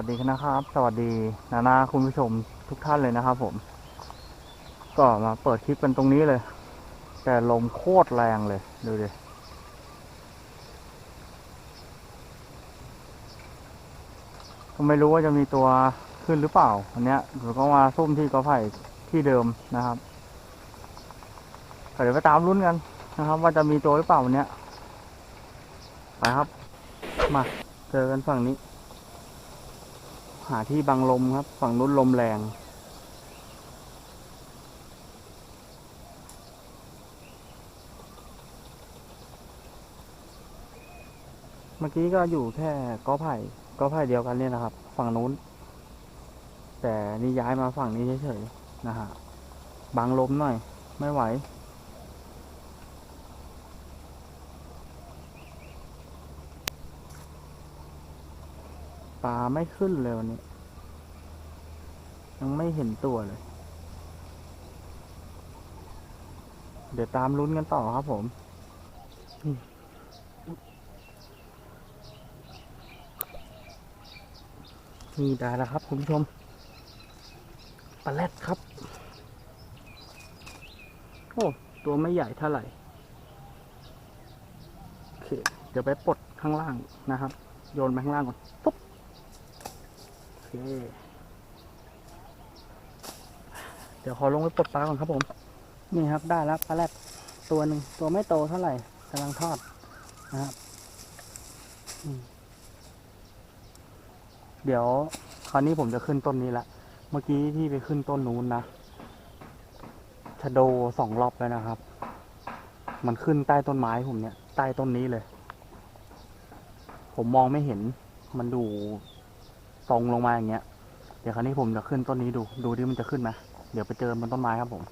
สดีนะครับ สวัสดีนานาคุณผู้ชมทุกท่านเลยนะครับผม ก็มาเปิดคลิปกันตรงนี้เลย แต่ลมโคตรแรงเลย ดูดิก็ไม่รู้ว่าจะมีตัวขึ้นหรือเปล่าอันเนี้ยเดี๋ยวก็มาซุ่มที่กอไผ่ที่เดิมนะครับเดี๋ยวไปตามลุ้นกันนะครับ ว่าจะมีตัวหรือเปล่าวันเนี้ยไปครับ มาเจอกันฝั่งนี้ หาที่บังลมครับ ฝั่งนู้นลมแรง เมื่อกี้ก็อยู่แค่กอไผ่กอไผ่เดียวกันเนี่ยนะครับ ฝั่งนู้น แต่นี่ย้ายมาฝั่งนี้เฉยๆนะฮะบังลมหน่อย ไม่ไหว ปลาไม่ขึ้นเลยวันนี้ยังไม่เห็นตัวเลย เดี๋ยวตามลุ้นกันต่อครับผมมนี่ได้แล้วครับคุณผู้ชมปลาแรดครับ โอ้ตัวไม่ใหญ่เท่าไหร่โอเคเดี๋ยวไปปลดข้างล่างนะครับ โยนไปข้างล่างก่อนปุ๊บ เดี๋ยวขอลงไปปลดปลาก่อนครับผม นี่ครับได้แล้วปลาแรดตัวหนึ่งตัวไม่โตเท่าไหร่กำลังทอดนะครับเดี๋ยวคราวนี้ผมจะขึ้นต้นนี้ละ เมื่อกี้ที่ไปขึ้นต้นนู้นนะชะโดสองรอบแล้วนะครับ มันขึ้นใต้ต้นไม้ผมเนี่ย ใต้ต้นนี้เลย ผมมองไม่เห็น มันดู ตรงลงมาอย่างเงี้ย เดี๋ยวคราวนี้ผมจะขึ้นต้นนี้ดู ดูที่มันจะขึ้นไหมเดี๋ยวไปเจอบนต้นไม้ครับผม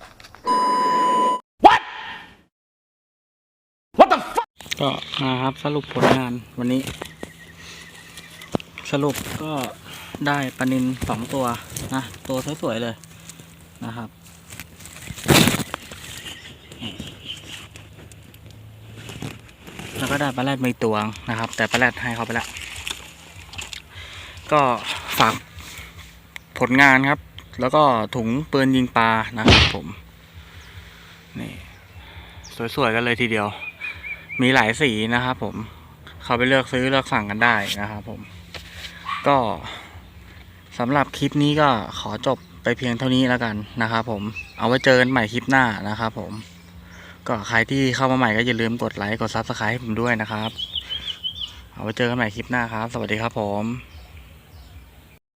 What the fuck ก็นะครับสรุปผลงานวันนี้ สรุปก็ได้ปลานินสองตัวนะตัวสวยๆเลยนะครับแล้วก็ได้ปลาแรดมาอีกตัวนะครับ แต่ปลาแรดให้เขาไปแล้ว ก็ฝากผลงานครับ แล้วก็ถุงปืนยิงปลานะครับผม นี่สวยๆกันเลยทีเดียว มีหลายสีนะครับผม เข้าไปเลือกซื้อเลือกสั่งกันได้นะครับผม ก็สำหรับคลิปนี้ก็ขอจบไปเพียงเท่านี้แล้วกันนะครับผม เอาไว้เจอกันใหม่คลิปหน้านะครับผม ก็ใครที่เข้ามาใหม่ก็อย่าลืมกดไลค์กดซับสไครต์ให้ผมด้วยนะครับ เอาไว้เจอกันใหม่คลิปหน้าครับ สวัสดีครับผม